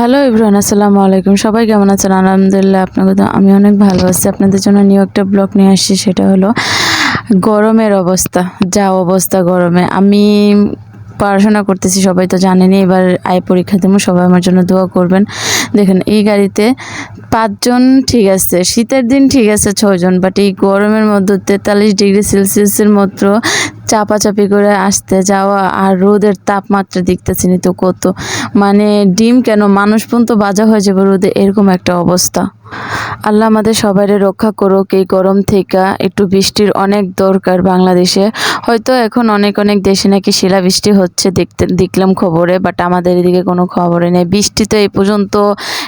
Hello Ibrahim আসসালামু আলাইকুম। সবাই কেমন আছেন? আলহামদুলিল্লাহ আপনাকে তো আমি অনেক ভালো আছি। আপনাদের জন্য নিউ একটা ব্লগ নিয়ে আসছি, সেটা হলো গরমের অবস্থা। যা অবস্থা গরমে। আমি পড়াশোনা করতেছি, সবাই তো জানেনি এবার আয় পরীক্ষা দেবো, সবাই আমার জন্য দোয়া করবেন। দেখেন, এই গাড়িতে পাঁচজন ঠিক আছে। শীতের দিন ঠিক আছে ছজন বাট এই গরমের মধ্যে তেতাল্লিশ ডিগ্রি সেলসিয়াসের মতো চাপাচাপি করে আসতে যাওয়া আর রোদের তাপমাত্রা দেখতেছি নি তো কত। মানে ডিম কেন মানুষ পর্যন্ত বাজা হয়ে যাবে রোদে? এরকম একটা অবস্থা। আল্লাহ আমাদের সবাইরে রক্ষা করুক, এই গরম থেকে একটু বৃষ্টির অনেক দরকার বাংলাদেশে। হয়তো এখন অনেক অনেক দেশে নাকি শিলাবৃষ্টি হচ্ছে, দেখতে, দেখলাম খবরে বাট আমাদের এদিকে কোনো খবরে নেই। বৃষ্টি তো এই পর্যন্ত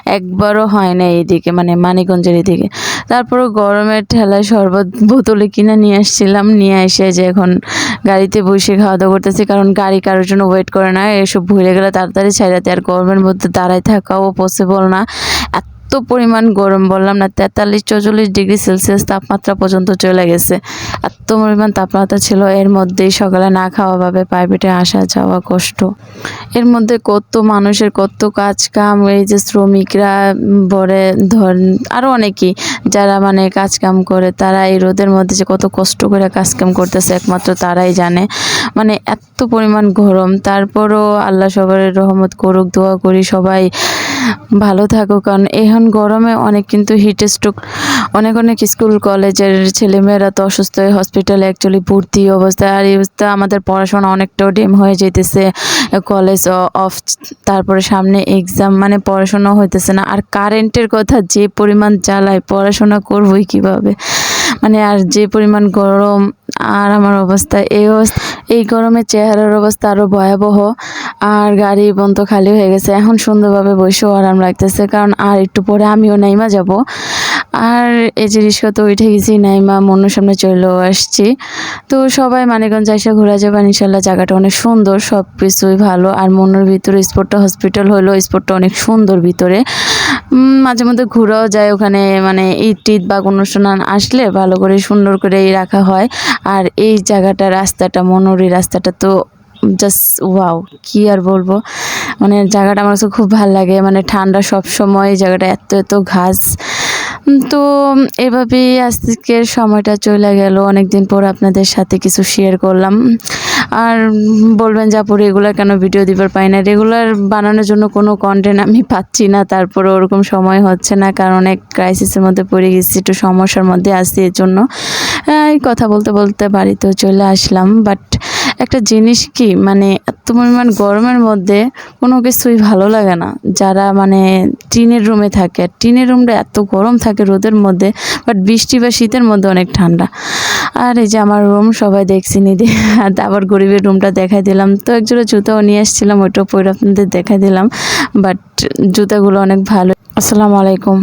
একবারও হয় না এইদিকে মানে মানিকগঞ্জের এদিকে। তারপরে গরমের ঠেলায় শরবত বোতলে কিনে নিয়ে আসছিলাম। নিয়ে এসে যে এখন গাড়িতে বসে খাওয়া দাওয়া করতেছি, কারণ গাড়ি কারোর জন্য ওয়েট করে না। এসব ভুলে গেলে তাড়াতাড়ি ছাইড়াতে আর গরমের মধ্যে দাঁড়ায় থাকাও পসিবল না। এত পরিমাণ গরম, বললাম না, তেতাল্লিশ চৌচল্লিশ ডিগ্রি সেলসিয়াস তাপমাত্রা পর্যন্ত চলে গেছে। এত পরিমাণ তাপমাত্রা ছিল, এর মধ্যেই সকালে না খাওয়া ভাবে প্রাইভেটে আসা যাওয়া কষ্ট। এর মধ্যে কত মানুষের, কত কাজ কাম, এই যে শ্রমিকরা বলে ধর আরও অনেকেই যারা মানে কাজ কাম করে, তারা এই রোদের মধ্যে যে কত কষ্ট করে কাজ কাম করতেছে, একমাত্র তারাই জানে। মানে এত পরিমাণ গরম, তারপরও আল্লাহ সবার রহমত করুক, দোয়া করি সবাই ভালো থাকুক কারণ এখন গরমে অনেক কিন্তু হিট স্ট্রোক অনেক অনেক স্কুল কলেজের ছেলেমেয়েরা তো অসুস্থ হয়ে হসপিটালে অ্যাকচুয়ালি ভর্তি অবস্থায়। আর এই অবস্থা আমাদের পড়াশোনা অনেকটাও ডিম হয়ে যেতেছে কলেজ অফ তারপরে সামনে এক্সাম মানে পড়াশোনা হইতেছে না। আর কারেন্টের কথা যে পরিমাণ জ্বালায়, পড়াশোনা করবই কীভাবে? মানে আর যে পরিমাণ গরম আর আমার অবস্থা এই এই গরমে চেহারার অবস্থা আরও ভয়াবহ, আর গাড়ি বন্ধ খালি হয়ে গেছে। এখন সুন্দরভাবে বসেও আরাম লাগতেছে, কারণ আর একটু পরে আমিও নাইমা যাব। আর এই রিক্সা তো উঠে গেছি, নাইমা মনের সামনে চলেও আসছি। তো সবাই মানিকগঞ্জ এসে ঘোরা যাবে, ইনশাল্লাহ জায়গাটা অনেক সুন্দর সব কিছুই ভালো। আর মনের ভিতরে স্পটটা হসপিটাল হলো স্পটটা অনেক সুন্দর ভিতরে। মাঝে মধ্যে ঘোরাও যায় ওখানে মানে ঈদ টিদ বা অনুষ্ঠান আসলে ভালো করে সুন্দর করে রাখা হয়। আর এই জায়গাটা, রাস্তাটা, মনোরি রাস্তাটা তো জাস্ট ওয়াও কি আর বলব? মানে জায়গাটা আমার খুব ভালো লাগে মানে ঠান্ডা সব সময় জায়গাটা এত এত ঘাস। তো এভাবেই আজকের সময়টা চলে গেল। অনেকদিন পর আপনাদের সাথে কিছু শেয়ার করলাম। আর বলবেন যে, আপু রেগুলার কেন ভিডিও দিবার পাই না? রেগুলার বানানোর জন্য কোনো কন্টেন্ট আমি পাচ্ছি না। তারপরে ওরকম সময় হচ্ছে না, কারণ অনেক ক্রাইসিসের মধ্যে পড়ে গেছি, একটু সমস্যার মধ্যে আসছি এর জন্য। এই কথা বলতে বলতে বাড়িতেও চলে আসলাম বাট একটা জিনিস কি মানে এত পরিমাণ গরমের মধ্যে কোনো কিছুই ভালো লাগে না। যারা মানে টিনের রুমে থাকে, টিনের রুমটা এত গরম থাকে রোদের মধ্যে বাট বৃষ্টি বা শীতের মধ্যে অনেক ঠান্ডা। আর এই যে আমার রুম সবাই দেখছি নিদি আবার গরিবের রুমটা দেখাই দিলাম। তো একজোড়া জুতাও নিয়ে এসেছিলাম ওইটাও পরে আপনাদের দেখাই দিলাম। বাট জুতাগুলো অনেক ভালো। আসসালামু আলাইকুম।